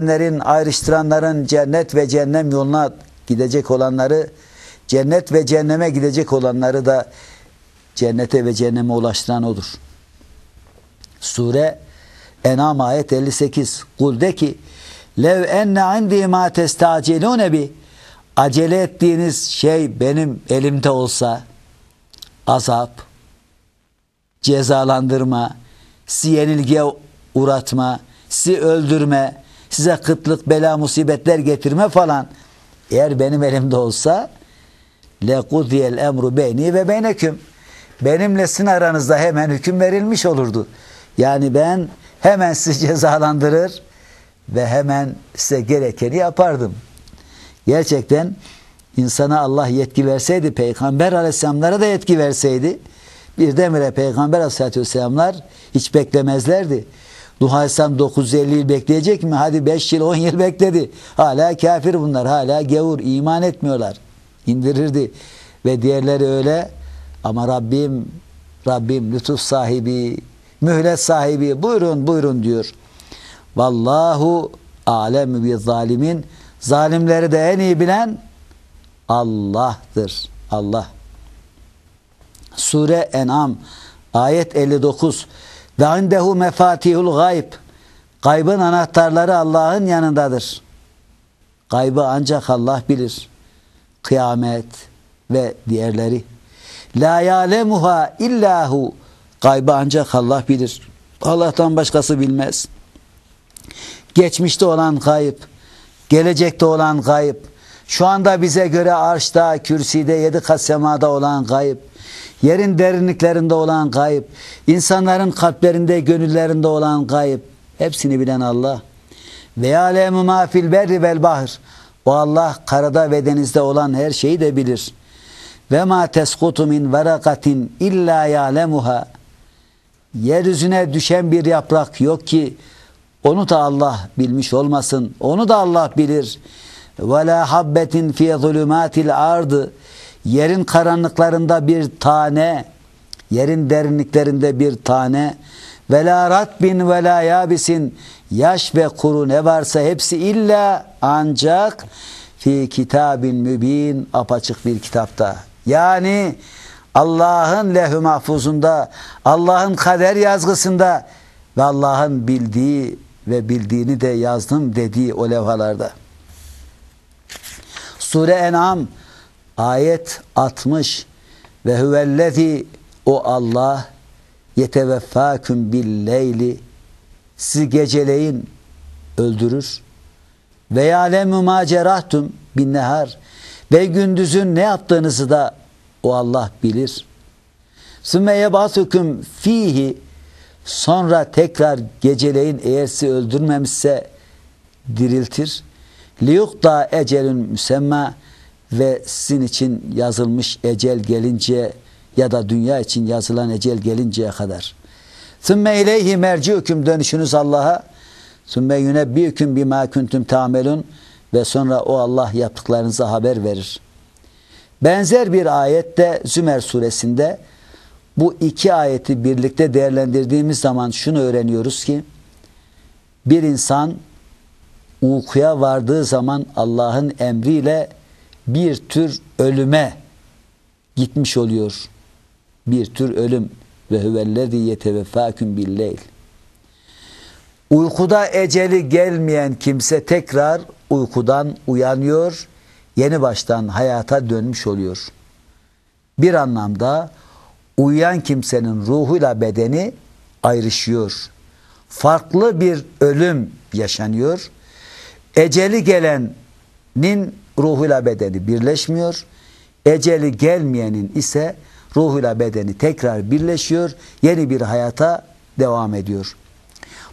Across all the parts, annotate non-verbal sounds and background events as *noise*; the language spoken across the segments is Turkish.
Cennetin ayrıştıranların cennet ve cehennem yoluna gidecek olanları cennet ve cehenneme gidecek olanları da cennete ve cehenneme ulaştıran odur. Sure Enam ayet 58. Kul de ki lev enne indi ma testacilune bi acele ettiğiniz şey benim elimde olsa azap, cezalandırma, sizi yenilgiye uğratma, sizi öldürme, size kıtlık, bela, musibetler getirme falan eğer benim elimde olsa lekudiyel emru beyni ve beyneküm benimle sizin aranızda hemen hüküm verilmiş olurdu. Yani ben hemen sizi *laughs* cezalandırır ve hemen size gerekeni yapardım. Gerçekten insana Allah yetki verseydi, Peygamber aleyhisselamlara da yetki verseydi, birdenbire Peygamber aleyhisselatü vesselamlar hiç beklemezlerdi. Nuh Aleyhisselam 950 yıl bekleyecek mi? Hadi 5 yıl 10 yıl bekledi. Hala kafir bunlar. Hala gavur. iman etmiyorlar. İndirirdi. Ve diğerleri öyle. Ama Rabbim Rabbim lütuf sahibi, mühlet sahibi buyurun buyurun diyor. Vallahu alem bi zalimin. Zalimleri de en iyi bilen Allah'tır. Allah. Sure En'am ayet 59 ve indehu mefatihul gayb. Gaybın anahtarları Allah'ın yanındadır. Gaybı ancak Allah bilir. Kıyamet ve diğerleri. La ya'lemuha illahu. Gaybı ancak Allah bilir. Allah'tan başkası bilmez. Geçmişte olan gayb, gelecekte olan gayb, şu anda bize göre arşta, kürsüde, yedi kat semada olan gayb, yerin derinliklerinde olan gayb, insanların kalplerinde, gönüllerinde olan gayb, hepsini bilen Allah. Ve yâlemu mâ fil berri vel bahr. O Allah karada ve denizde olan her şeyi de bilir. Ve ma teskutu min verakatin illa ya'lemuha. Yeryüzüne düşen bir yaprak yok ki onu da Allah bilmiş olmasın. Onu da Allah bilir. Ve la habbetin fi zulümatil ardı. Yerin karanlıklarında bir tane, yerin derinliklerinde bir tane ve la ratbin ve la yaş ve kuru ne varsa hepsi illa ancak fi kitabin mübin apaçık bir kitapta. Yani Allah'ın lehü mahfuzunda, Allah'ın kader yazgısında ve Allah'ın bildiği ve bildiğini de yazdım dediği o levhalarda. Sure En'am ayet 60 ve huvellezi o Allah yeteveffâküm billeyli. Sizi geceleyin öldürür. Ve yâlemu mâ bin nehar ve gündüzün ne yaptığınızı da o Allah bilir. Sümme yebâsüküm fihi sonra tekrar geceleyin eğer sizi öldürmemişse diriltir. Liyukta ecelün müsemma ve sizin için yazılmış ecel gelince ya da dünya için yazılan ecel gelinceye kadar. Sümme ileyhi merciukum dönüşünüz Allah'a. Sümme yunebbiukum bima kuntum tamelun ve sonra o Allah yaptıklarınıza haber verir. Benzer bir ayette Zümer suresinde bu iki ayeti birlikte değerlendirdiğimiz zaman şunu öğreniyoruz ki bir insan uykuya vardığı zaman Allah'ın emriyle bir tür ölüme gitmiş oluyor. Bir tür ölüm ve huvellezî yeteveffâküm billeyl. Uykuda eceli gelmeyen kimse tekrar uykudan uyanıyor, yeni baştan hayata dönmüş oluyor. Bir anlamda uyuyan kimsenin ruhuyla bedeni ayrışıyor. Farklı bir ölüm yaşanıyor. Eceli gelenin ruhuyla bedeni birleşmiyor. Eceli gelmeyenin ise ruhuyla bedeni tekrar birleşiyor. Yeni bir hayata devam ediyor.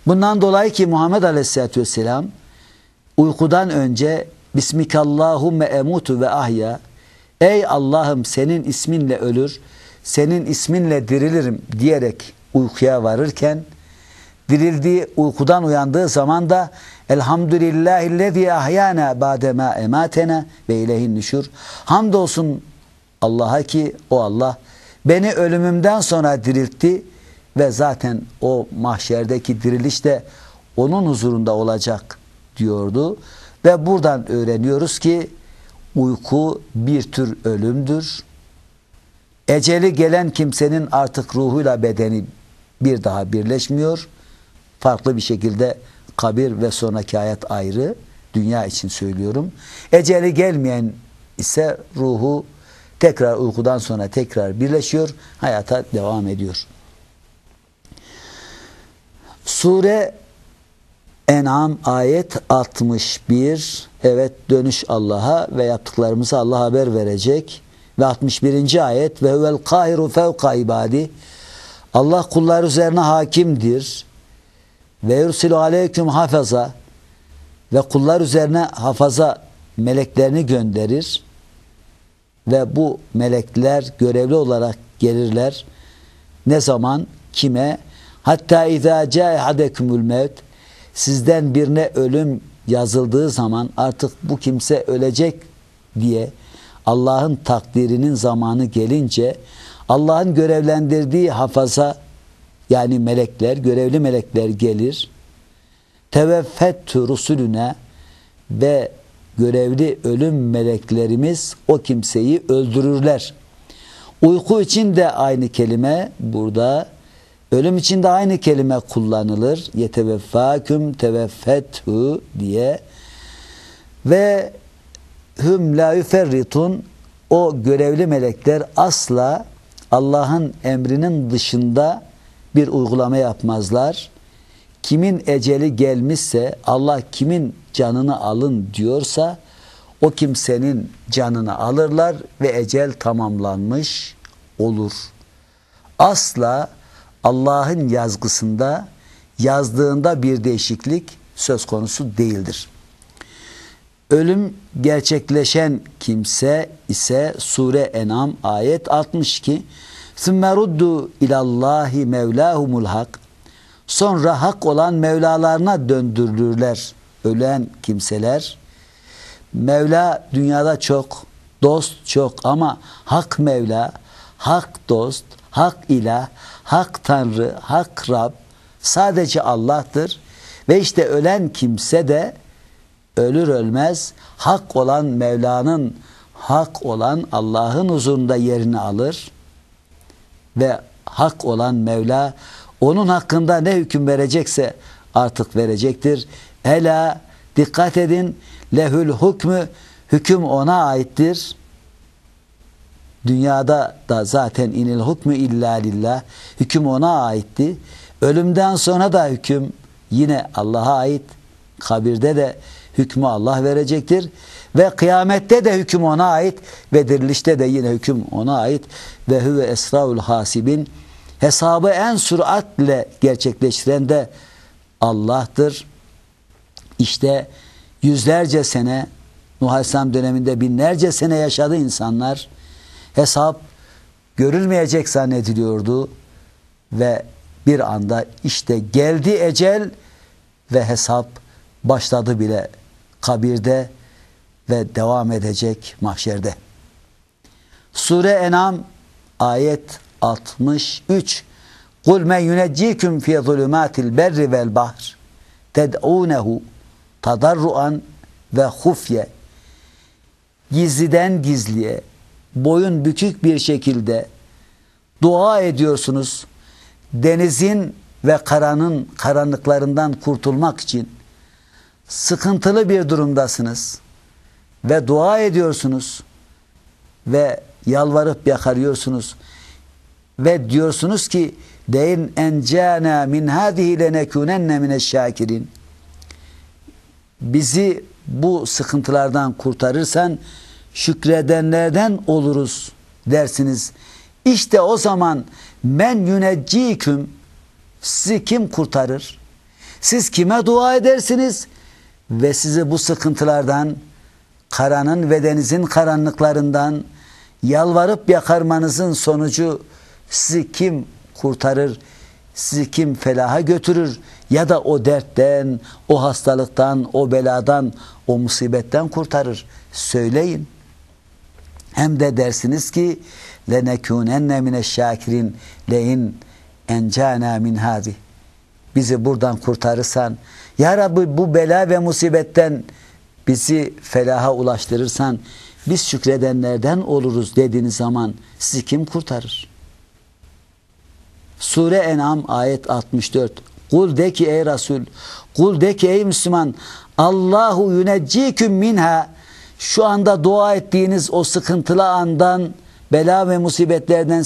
Bundan dolayı ki Muhammed Aleyhisselatü Vesselam uykudan önce Bismikallahumme emutu ve ahya Ey Allah'ım senin isminle ölür, senin isminle dirilirim diyerek uykuya varırken dirildiği uykudan uyandığı zaman da Elhamdülillahillezî ahyana ba'dema ematena ve ileyhin nüşür. Hamdolsun Allah'a ki o Allah beni ölümümden sonra diriltti ve zaten o mahşerdeki diriliş de onun huzurunda olacak diyordu. Ve buradan öğreniyoruz ki uyku bir tür ölümdür. Eceli gelen kimsenin artık ruhuyla bedeni bir daha birleşmiyor. Farklı bir şekilde kabir ve sonraki hayat ayrı. Dünya için söylüyorum. Eceli gelmeyen ise ruhu tekrar uykudan sonra tekrar birleşiyor. Hayata devam ediyor. Sure En'am ayet 61 evet dönüş Allah'a ve yaptıklarımızı Allah haber verecek ve 61. ayet ve huvel kahiru fevka ibadi Allah kullar üzerine hakimdir ve yursilu aleyküm hafaza ve kullar üzerine hafaza meleklerini gönderir ve bu melekler görevli olarak gelirler. Ne zaman? Kime? Hatta izâ câe hadekumul mevt sizden birine ölüm yazıldığı zaman artık bu kimse ölecek diye Allah'ın takdirinin zamanı gelince Allah'ın görevlendirdiği hafaza yani melekler, görevli melekler gelir. Teveffettü rusulüne ve görevli ölüm meleklerimiz o kimseyi öldürürler. Uyku için de aynı kelime burada ölüm için de aynı kelime kullanılır. Yeteveffâküm teveffethu diye ve hüm la yüferritun o görevli melekler asla Allah'ın emrinin dışında bir uygulama yapmazlar. Kimin eceli gelmişse Allah kimin canını alın diyorsa o kimsenin canını alırlar ve ecel tamamlanmış olur. Asla Allah'ın yazgısında yazdığında bir değişiklik söz konusu değildir. Ölüm gerçekleşen kimse ise Sure En'am ayet 62 ثُمَّ رُدُّوا اِلَى اللّٰهِ مَوْلَاهُمُ الْحَقِّ Sonra hak olan Mevlalarına döndürülürler ölen kimseler. Mevla dünyada çok, dost çok ama hak Mevla, hak dost, hak ilah, hak Tanrı, hak Rab sadece Allah'tır. Ve işte ölen kimse de ölür ölmez hak olan Mevla'nın hak olan Allah'ın huzurunda yerini alır ve hak olan Mevla onun hakkında ne hüküm verecekse artık verecektir. Ela dikkat edin lehül hükmü hüküm ona aittir. Dünyada da zaten inil hükmü illa lillah hüküm ona aitti. Ölümden sonra da hüküm yine Allah'a ait. Kabirde de hükmü Allah verecektir. Ve kıyamette de hüküm ona ait ve dirilişte de yine hüküm ona ait. Ve huve esraul hasibin hesabı en süratle gerçekleştiren de Allah'tır. İşte yüzlerce sene Nuh Aleyhisselam döneminde binlerce sene yaşadı insanlar. Hesap görülmeyecek zannediliyordu ve bir anda işte geldi ecel ve hesap başladı bile kabirde ve devam edecek mahşerde. Sure Enam ayet 63 Kul men yuneccikum fi zulumatil berri vel bahr ted'unehu tadarruan ve hufye. Gizliden gizliye boyun bükük bir şekilde dua ediyorsunuz. Denizin ve karanın karanlıklarından kurtulmak için sıkıntılı bir durumdasınız ve dua ediyorsunuz ve yalvarıp yakarıyorsunuz ve diyorsunuz ki deyin encana min hadihi lenekunenne mineşşakirin bizi bu sıkıntılardan kurtarırsan şükredenlerden oluruz dersiniz. İşte o zaman men yünecciküm sizi kim kurtarır? Siz kime dua edersiniz? Ve sizi bu sıkıntılardan, karanın ve denizin karanlıklarından yalvarıp yakarmanızın sonucu sizi kim kurtarır? Sizi kim felaha götürür? Ya da o dertten, o hastalıktan, o beladan, o musibetten kurtarır. Söyleyin. Hem de dersiniz ki lenekûnenne mineşşâkirin lein encana min hadi. Bizi buradan kurtarırsan Ya Rabbi bu bela ve musibetten bizi felaha ulaştırırsan biz şükredenlerden oluruz dediğiniz zaman sizi kim kurtarır? Sure En'am ayet 64. Kul de ki ey Resul, kul de ki ey Müslüman, Allahu yünecciküm minha şu anda dua ettiğiniz o sıkıntılı andan, bela ve musibetlerden